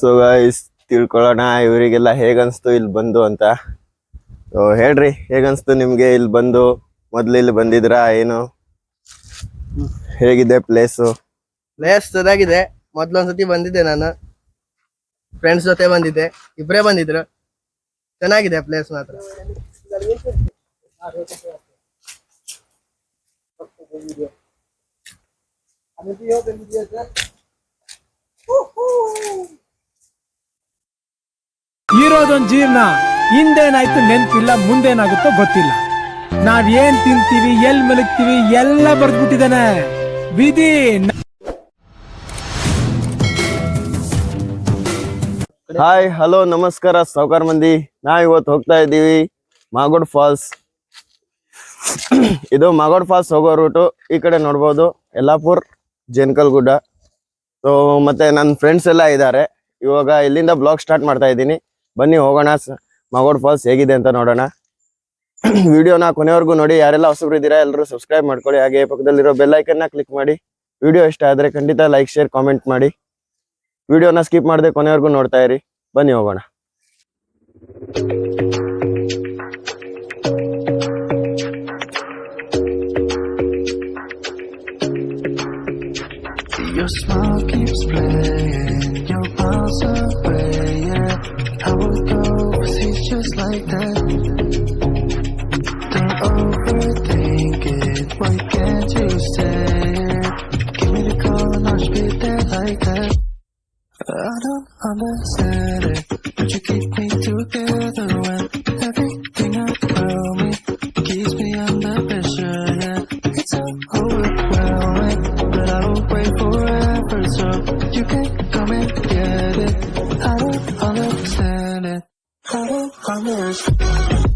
So guys ತಿಳ್ಕೊಳ್ಳೋಣ, ಇವರಿಗೆಲ್ಲ ಹೇಗನ್ಸ್ತು ಇಲ್ಲಿ ಬಂದು ಅಂತ. ಹೇಳ್ರಿ, ಹೇಗನ್ಸ್ತು ನಿಮ್ಗೆ ಇಲ್ಲಿ ಬಂದು? ಮೊದ್ಲು ಇಲ್ಲಿ ಬಂದಿದ್ರಾ ಏನು? ಹೇಗಿದೆ ಪ್ಲೇಸು ಪ್ಲೇಸ್ ಚೆನ್ನಾಗಿದೆ. ಮೊದ್ಲೊಂದ್ಸತಿ ಬಂದಿದ್ದೆ ನಾನು. ಫ್ರೆಂಡ್ಸ್ ಜೊತೆ ಬಂದಿದ್ದೆ. ಇಬ್ರೇ ಬಂದಿದ್ರು. ಚೆನ್ನಾಗಿದೆ ಪ್ಲೇಸ್ ಮಾತ್ರ. ಇರೋದೊಂದ್ ಜೀವನ ಹಿಂದೇನಾಯ್ತು ನೆನ್ಪಿಲ್ಲ ಮುಂದೇನಾಗುತ್ತೋ ಗೊತ್ತಿಲ್ಲ. ನಾವ್ ಏನ್ ತಿಂತೀವಿ ಎಲ್ ಮಲಗ್ತೀವಿ ಎಲ್ಲ ಬರ್ದ್ಬಿಟ್ಟಿದಾನೆ ವಿಧಿ ಹಾಯ್ ಹಲೋ ನಮಸ್ಕಾರ ಸಾವುಕಾರ ಮಂದಿ. ನಾವ್ ಇವತ್ತು ಹೋಗ್ತಾ ಇದ್ದೀವಿ ಮಾಗೋಡ್ ಫಾಲ್ಸ್. ಇದು ಮಾಗೋಡ್ ಫಾಲ್ಸ್ ಹೋಗೋ ರೂಟು. ಈ ಕಡೆ ನೋಡ್ಬೋದು ಯಲ್ಲಾಪುರ್. ಜೇನ್ಕಲ್ ಗುಡ್ಡ. ಸೊ ಮತ್ತೆ ನನ್ನ ಫ್ರೆಂಡ್ಸ್ ಎಲ್ಲ ಇದ್ದಾರೆ ಇವಾಗ ಇಲ್ಲಿಂದ ಬ್ಲಾಗ್ ಸ್ಟಾರ್ಟ್ ಮಾಡ್ತಾ ಇದ್ದೀನಿ. ಬನ್ನಿ ಹೋಗೋಣ. ಮಗೋಡ್ ಫಾಲ್ಸ್ ಹೇಗಿದೆ ಅಂತ ನೋಡೋಣ. ವಿಡಿಯೋನ ಕೊನೆವರೆಗೂ ನೋಡಿ. ಯಾರೆಲ್ಲ ಹೊಸಬ್ರು ಇದ್ದೀರಾ ಎಲ್ಲರೂ ಸಬ್ಸ್ಕ್ರೈಬ್ ಮಾಡ್ಕೊಳ್ಳಿ. ಹಾಗೆ ಪಕ್ಕದಲ್ಲಿರೋ ಬೆಲ್ ಐಕನ್ನ ಕ್ಲಿಕ್ ಮಾಡಿ. ವಿಡಿಯೋ ಇಷ್ಟ ಆದರೆ ಖಂಡಿತ ಲೈಕ್ ಶೇರ್ ಕಾಮೆಂಟ್ ಮಾಡಿ. ವಿಡಿಯೋನ ಸ್ಕಿಪ್ ಮಾಡದೆ ಕೊನೆವರೆಗೂ ನೋಡ್ತಾ ಇರಿ. ಬನ್ನಿ ಹೋಗೋಣ. Your smile keeps playing, your miles away, yeah. I would go overseas just like that. don't understand.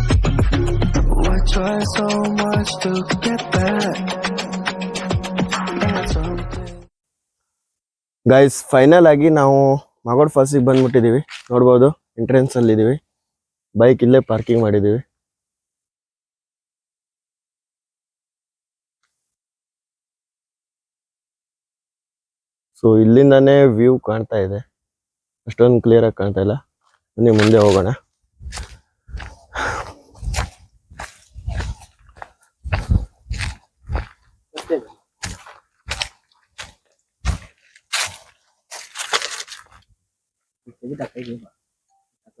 Why try so much to get back? That's something. Guys final ಆಗಿ ನಾವು ಮಾಗೋಡ್ ಫಾಲ್ಸಿಗೆ ಬಂದ್ಬಿಟ್ಟಿದೀವಿ ನೋಡ್ಬೋದು ಎಂಟ್ರೆನ್ಸ್ ಅಲ್ಲಿ ಇದೀವಿ. ಬೈಕ್ ಇಲ್ಲೇ ಪಾರ್ಕಿಂಗ್ ಮಾಡಿದೀವಿ. So ಇಲ್ಲಿಂದಾನೇ view ಕಾಣ್ತಾ ಇದೆ. ಅಷ್ಟೊಂದು ಕ್ಲಿಯರ್ ಆಗಿ ಕಾಣ್ತಾ ಇಲ್ಲ. ಬನ್ನಿ, ಮುಂದೆ ಹೋಗೋಣ. ಹೋಗೋಣ ಒಳಗಡೆ thought I had.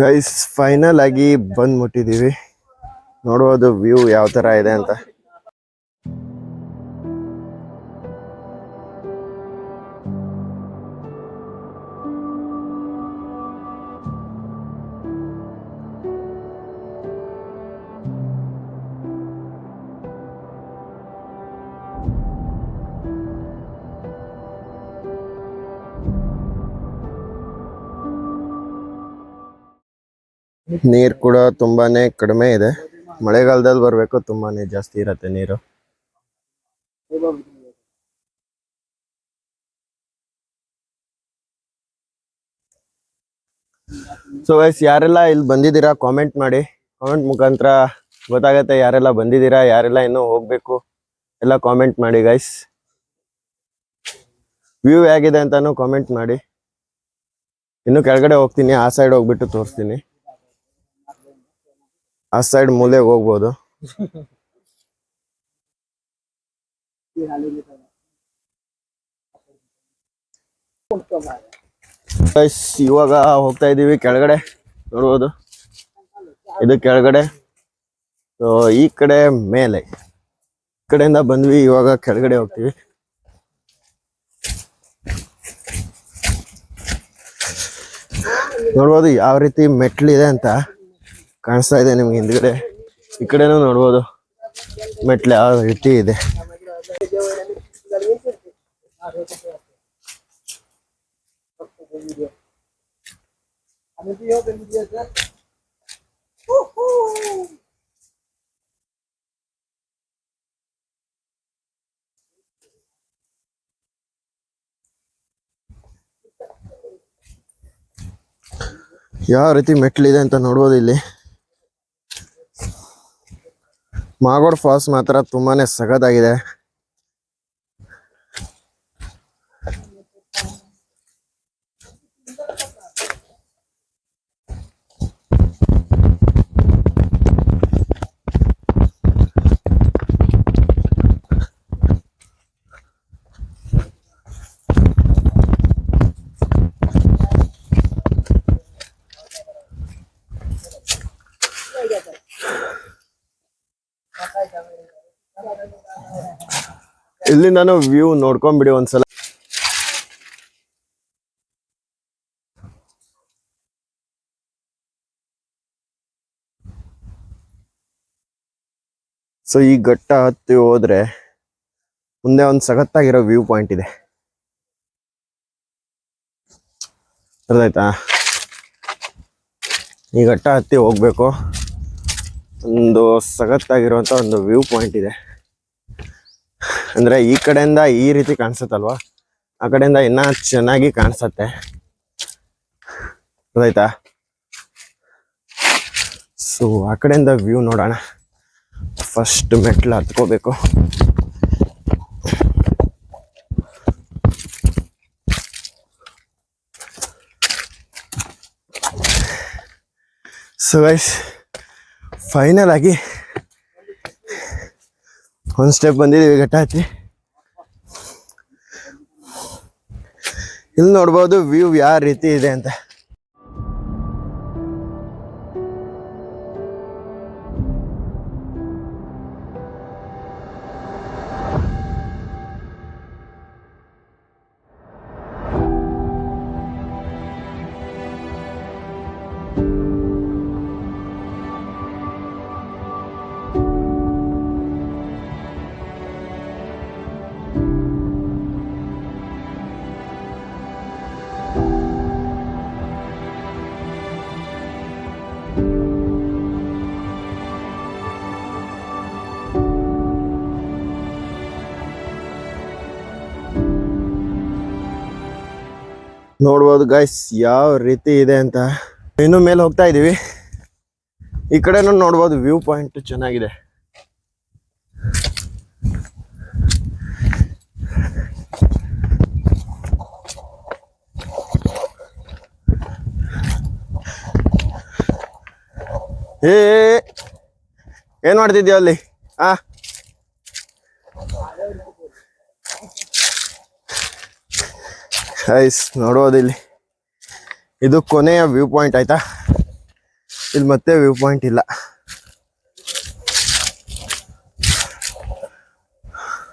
Guys final ಆಗಿ ಬಂದ್ಬಿಟ್ಟಿದೀವಿ. ನೋಡ್ಬೋದು ವ್ಯೂ ಯಾವ ತರ ಇದೆ ಅಂತ. ನೀರ್ ಕೂಡ ತುಂಬಾನೇ ಕಡಿಮೆ ಇದೆ. ಮಳೆಗಾಲದಲ್ಲಿ ಬರ್ಬೇಕು, ತುಂಬಾನೇ ಜಾಸ್ತಿ ಇರತ್ತೆ ನೀರು. ಸೊ ಗೈಸ್ ಯಾರೆಲ್ಲ ಇಲ್ಲಿ ಬಂದಿದ್ದೀರಾ ಕಾಮೆಂಟ್ ಮಾಡಿ. ಕಾಮೆಂಟ್ ಮುಖಾಂತರ ಗೊತ್ತಾಗತ್ತೆ ಯಾರೆಲ್ಲ ಬಂದಿದ್ದೀರಾ, ಯಾರೆಲ್ಲ ಇನ್ನೂ ಹೋಗ್ಬೇಕು. ಎಲ್ಲ ಕಾಮೆಂಟ್ ಮಾಡಿ ಗೈಸ್ ವ್ಯೂ ಹೇಗಿದೆ ಅಂತಾನು ಕಾಮೆಂಟ್ ಮಾಡಿ. ಇನ್ನು ಕೆಳಗಡೆ ಹೋಗ್ತೀನಿ, ಆ ಸೈಡ್ ಹೋಗ್ಬಿಟ್ಟು ತೋರಿಸ್ತೀನಿ. ಆ ಸೈಡ್ ಮೂಲೆಗೆ ಹೋಗ್ಬೋದು. ಇವಾಗ ಹೋಗ್ತಾ ಇದೀವಿ ಕೆಳಗಡೆ. ನೋಡ್ಬೋದು. ಇದು ಕೆಳಗಡೆ. ಈ ಕಡೆ ಮೇಲೆ. ಈ ಕಡೆಯಿಂದ ಬಂದ್ವಿ, ಇವಾಗ ಕೆಳಗಡೆ ಹೋಗ್ತೀವಿ. ನೋಡ್ಬೋದು ಯಾವ ರೀತಿ ಮೆಟ್ಲಿದೆ ಅಂತ. ಕಾಣಿಸ್ತಾ ಇದೆ ನಿಮ್ಗೆ ಹಿಂದ್ಗಡೆ. ಈ ಕಡೆನೂ ನೋಡ್ಬೋದು. ಮೆಟ್ಲು ಯಾವ ರೀತಿ ಇದೆ. ಯಾವ ರೀತಿ ಮೆಟ್ಲಿದೆ ಅಂತ ನೋಡ್ಬೋದು ಇಲ್ಲಿ. ಮಾಗೋಡ್ ಫಾಲ್ಸ್ ಮಾತ್ರ ತುಂಬಾನೇ ಸಗದಾಗಿದೆ ಇಲ್ಲಿಂದಾನು ವ್ಯೂ ನೋಡ್ಕೊಂಡ್ಬಿಡಿ ಒಂದ್ಸಲ. ಸೊ ಈ ಘಟ್ಟ ಹತ್ತಿ ಹೋದ್ರೆ ಮುಂದೆ ಒಂದು ಸಖತ್ತಾಗಿರೋ ವ್ಯೂ ಪಾಯಿಂಟ್ ಇದೆ. ಅರ್ಥಾಯ್ತಾ ಈ ಘಟ್ಟ ಹತ್ತಿ ಹೋಗ್ಬೇಕು. ಒಂದು ಸಖತ್ತಾಗಿರುವಂತ ಒಂದು ವ್ಯೂ ಪಾಯಿಂಟ್ ಇದೆ. ಅಂದ್ರೆ ಈ ಕಡೆಯಿಂದ ಈ ರೀತಿ ಕಾಣಿಸುತ್ತಲ್ವ? ಆ ಕಡೆಯಿಂದ ಇನ್ನ ಚೆನ್ನಾಗಿ ಕಾಣಿಸತ್ತೆ. ಅದಾಯ್ತಾ? ಸೊ ಆ ಕಡೆಯಿಂದ ವ್ಯೂ ನೋಡೋಣ. ಫಸ್ಟ್ ಮೆಟ್ಲು ಹತ್ಕೋಬೇಕು. ಸೊ ಗೈಸ್ ಫೈನಲ್ ಆಗಿ ಒಂದು ಸ್ಟೆಪ್ ಬಂದಿದ್ದೀವಿ ಘಟ್ಟ ಹತ್ತಿ ಇಲ್ಲಿ ನೋಡ್ಬೋದು ವ್ಯೂ ಯಾವ ರೀತಿ ಇದೆ ಅಂತ. ನೋಡ್ಬೋದು ಗೈಸ್ ಯಾವ ರೀತಿ ಇದೆ ಅಂತ. ಇನ್ನು ಮೇಲೆ ಹೋಗ್ತಾ ಇದೀವಿ. ಈ ಕಡೆನೂ ನೋಡ್ಬೋದು ವ್ಯೂ ಪಾಯಿಂಟ್ ಚೆನ್ನಾಗಿದೆ. ಏ, ಏನ್ ಮಾಡ್ತಿದ್ಯೋ ಅಲ್ಲಿ? ಆ? ಐಸ್ ನೋಡೋದಿಲ್ಲಿ ಇದು ಕೊನೆಯ ವ್ಯೂ ಪಾಯಿಂಟ್ ಆಯ್ತಾ? ಇಲ್ಲಿ ಮತ್ತೆ ವ್ಯೂ ಪಾಯಿಂಟ್ ಇಲ್ಲ.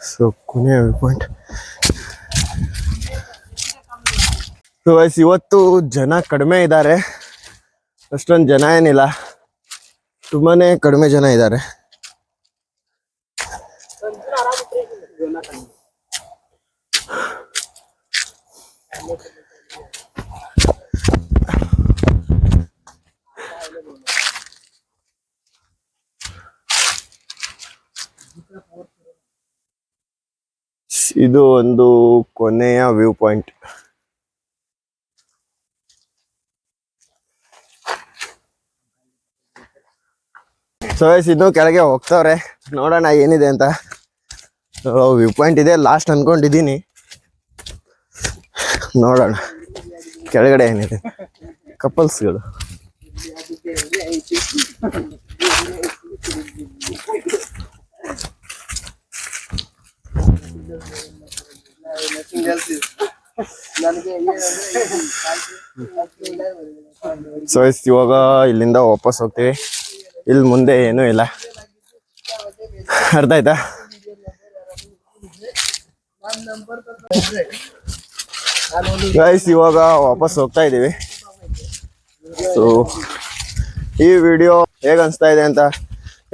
ಸೊ ಕೊನೆಯ ವ್ಯೂ ಪಾಯಿಂಟ್ ಸೊ ವಯಸ್ಸು ಇವತ್ತು ಜನ ಕಡಿಮೆ ಇದ್ದಾರೆ. ಅಷ್ಟೊಂದು ಜನ ಏನಿಲ್ಲ. ತುಂಬಾ ಕಡಿಮೆ ಜನ ಇದ್ದಾರೆ. ಇದು ಒಂದು ಕೊನೆಯ ವ್ಯೂ ಪಾಯಿಂಟ್. ಸೊ ಇನ್ನೂ ಕೆಳಗೆ ಹೋಗ್ತಾವ್ರೆ. ನೋಡೋಣ ಏನಿದೆ ಅಂತ. ವ್ಯೂ ಪಾಯಿಂಟ್ ಇದೆ ಲಾಸ್ಟ್ ಅನ್ಕೊಂಡಿದ್ದೀನಿ. ನೋಡೋಣ. ಕೆಳಗಡೆ ಏನಿದೆ? ಕಪಲ್ಸ್ಗಳು. ಸೊ ಇವಾಗ ಇಲ್ಲಿಂದ ವಾಪಸ್ ಹೋಗ್ತೀವಿ. ಇಲ್ಲಿ ಮುಂದೆ ಏನೂ ಇಲ್ಲ. ಅರ್ಥ ಆಯ್ತಾ? ಗೈಸ್ ಇವಾಗ ವಾಪಸ್ ಹೋಗ್ತಾ ಇದ್ದೀವಿ ಸೊ ಈ ವಿಡಿಯೋ ಹೇಗೆ ಅನಿಸ್ತಾ ಇದೆ ಅಂತ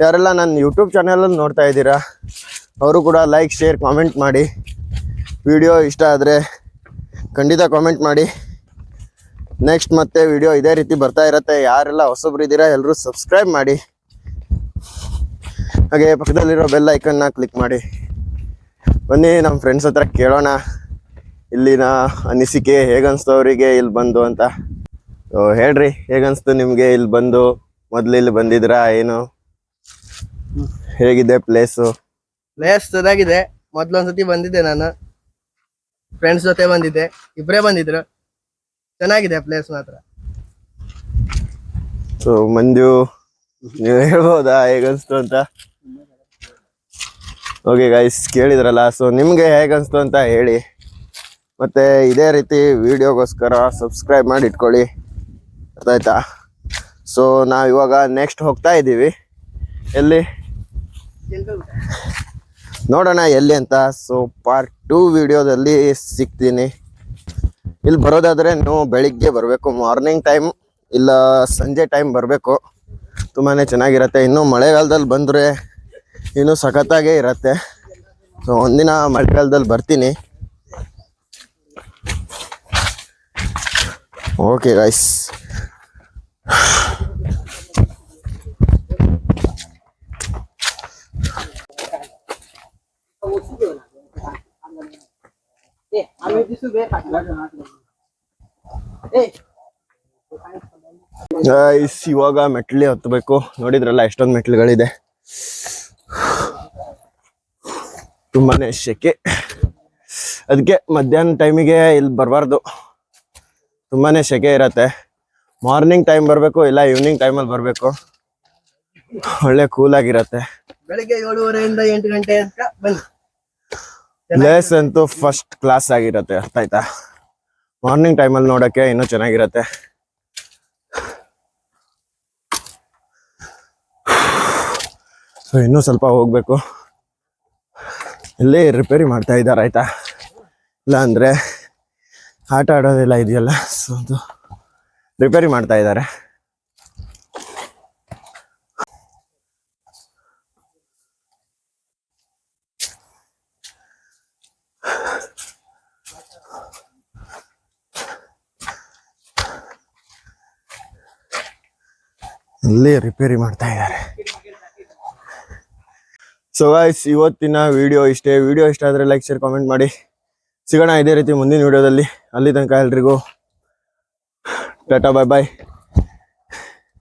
ಯಾರೆಲ್ಲ ನನ್ನ ಯೂಟ್ಯೂಬ್ ಚಾನಲಲ್ಲಿ ನೋಡ್ತಾ ಇದ್ದೀರಾ, ಅವರು ಕೂಡ ಲೈಕ್ ಶೇರ್ ಕಾಮೆಂಟ್ ಮಾಡಿ. ವಿಡಿಯೋ ಇಷ್ಟ ಆದರೆ ಖಂಡಿತ ಕಾಮೆಂಟ್ ಮಾಡಿ. ನೆಕ್ಸ್ಟ್ ಮತ್ತೆ ವಿಡಿಯೋ ಇದೇ ರೀತಿ ಬರ್ತಾ ಇರತ್ತೆ. ಯಾರೆಲ್ಲ ಹೊಸಬ್ರು ಇದ್ದೀರಾ ಎಲ್ಲರೂ ಸಬ್ಸ್ಕ್ರೈಬ್ ಮಾಡಿ. ಹಾಗೆ ಪಕ್ಕದಲ್ಲಿರೋ ಬೆಲ್ ಐಕನ್ನ ಕ್ಲಿಕ್ ಮಾಡಿ. ಬನ್ನಿ ನಮ್ಮ ಫ್ರೆಂಡ್ಸ್ ಹತ್ರ ಕೇಳೋಣ. ಇಲ್ಲಿನ ಅನಿಸಿಕೆ ಹೇಗನ್ಸ್ತು ಅವರಿಗೆ ಇಲ್ಲಿ ಬಂದು ಅಂತ. ಹೇಳ್ರಿ ಹೇಗನ್ಸ್ತು ನಿಮಗೆ ಇಲ್ಲಿ ಬಂದು? ಮೊದ್ಲು ಇಲ್ಲಿ ಬಂದಿದ್ರಾ ಏನು? ಹೇಗಿದೆ ಪ್ಲೇಸು ಪ್ಲೇಸ್ ಚೆನ್ನಾಗಿದೆ. ಮೊದ್ಲೊಂದ್ಸತಿ ಬಂದಿದ್ದೆ ನಾನು. ಫ್ರೆಂಡ್ಸ್ ಜೊತೆ ಬಂದಿದ್ದೆ. ಇಬ್ರೇ ಬಂದಿದ್ರು. ಚೆನ್ನಾಗಿದೆ ಪ್ಲೇಸ್ ಮಾತ್ರ. ಸೊ ಮಂಜು ನೀವು ಹೇಳ್ಬೋದಾ ಹೇಗನ್ಸ್ತು ಅಂತ? ಓಕೆ ಗೈಸ್ ಕೇಳಿದ್ರಲ್ಲ. ಸೊ ನಿಮಗೆ ಹೇಗನ್ಸ್ತು ಅಂತ ಹೇಳಿ. ಮತ್ತೆ ಇದೇ ರೀತಿ ವಿಡಿಯೋಗೋಸ್ಕರ ಸಬ್ಸ್ಕ್ರೈಬ್ ಮಾಡಿ ಇಟ್ಕೊಳ್ಳಿ. ಅರ್ಥ ಆಯ್ತಾ ಸೊ ನಾವು ಇವಾಗ ನೆಕ್ಸ್ಟ್ ಹೋಗ್ತಾ ಇದ್ದೀವಿ ಎಲ್ಲಿ? ನೋಡೋಣ ಎಲ್ಲಿ ಅಂತ. ಸೊ ಪಾರ್ಟ್ ಟೂ ವಿಡಿಯೋದಲ್ಲಿ ಸಿಗ್ತೀನಿ. ಇಲ್ಲಿ ಬರೋದಾದರೆ ನೀವು ಬೆಳಿಗ್ಗೆ ಬರಬೇಕು. ಮಾರ್ನಿಂಗ್ ಟೈಮ್ ಇಲ್ಲ ಸಂಜೆ ಟೈಮ್ ಬರಬೇಕು. ತುಂಬಾ ಚೆನ್ನಾಗಿರತ್ತೆ. ಇನ್ನೂ ಮಳೆಗಾಲದಲ್ಲಿ ಬಂದರೆ ಇನ್ನೂ ಸಖತ್ತಾಗೇ ಇರತ್ತೆ. ಸೊ ಒಂದಿನ ಮಳೆಗಾಲದಲ್ಲಿ ಬರ್ತೀನಿ. ಓಕೆ ಗೈಸ್ ಗೈಸ್ ಇವಾಗ ಮೆಟ್ಲಿ ಹತ್ತಬೇಕು ನೋಡಿದ್ರಲ್ಲ, ಎಷ್ಟೊಂದು ಮೆಟ್ಲುಗಳಿದೆ. ತುಂಬಾನೇ ಶೆಕೆ. ಅದಕ್ಕೆ ಮಧ್ಯಾಹ್ನ ಟೈಮಿಗೆ ಇಲ್ಲಿ ಬರಬಾರ್ದು. ತುಂಬಾನೇ ಸೆಕೆ ಇರತ್ತೆ. ಮಾರ್ನಿಂಗ್ ಟೈಮ್ ಬರಬೇಕು ಇಲ್ಲ ಈವ್ನಿಂಗ್ ಟೈಮಲ್ಲಿ ಬರಬೇಕು. ಒಳ್ಳೆ ಕೂಲ್ ಆಗಿರತ್ತೆ. ಬೆಳಿಗ್ಗೆ ಏಳುವರೆಯಿಂದ ಎಂಟು ಗಂಟೆ ಅಂತ ಬನ್ನಿ. ಪ್ಲೇಸ್ ಅಂತೂ ಫಸ್ಟ್ ಕ್ಲಾಸ್ ಆಗಿರತ್ತೆ ಅರ್ಥ ಆಯ್ತಾ? ಮಾರ್ನಿಂಗ್ ಟೈಮಲ್ಲಿ ನೋಡಕ್ಕೆ ಇನ್ನೂ ಚೆನ್ನಾಗಿರತ್ತೆ. ಸೊ ಇನ್ನೂ ಸ್ವಲ್ಪ ಹೋಗ್ಬೇಕು. ಇಲ್ಲಿ ರಿಪೇರಿ ಮಾಡ್ತಾ ಇದ್ದಾರೆ ಆಯ್ತಾ? ಇಲ್ಲ ಅಂದ್ರೆ ಆಟ ಆಡೋದೆಲ್ಲ ಇದೆಯಲ್ಲ ಸೊ ಅದು ರಿಪೇರಿ ಮಾಡ್ತಾ ಇದ್ದಾರೆ. ಇಲ್ಲಿ ರಿಪೇರಿ ಮಾಡ್ತಾ ಇದ್ದಾರೆ. ಸೊ ಗಾಯ್ಸ್ ಇವತ್ತಿನ ವಿಡಿಯೋ ಇಷ್ಟೇ. ವಿಡಿಯೋ ಇಷ್ಟ ಆದರೆ ಲೈಕ್ ಶೇರ್ ಕಾಮೆಂಟ್ ಮಾಡಿ. ಸಿಗೋಣ ಇದೇ ರೀತಿ ಮುಂದಿನ ವಿಡಿಯೋದಲ್ಲಿ ಅಲ್ಲಿ ತನಕ ಎಲ್ರಿಗೂ ಟಾಟಾ ಬಾಯ್ ಬಾಯ್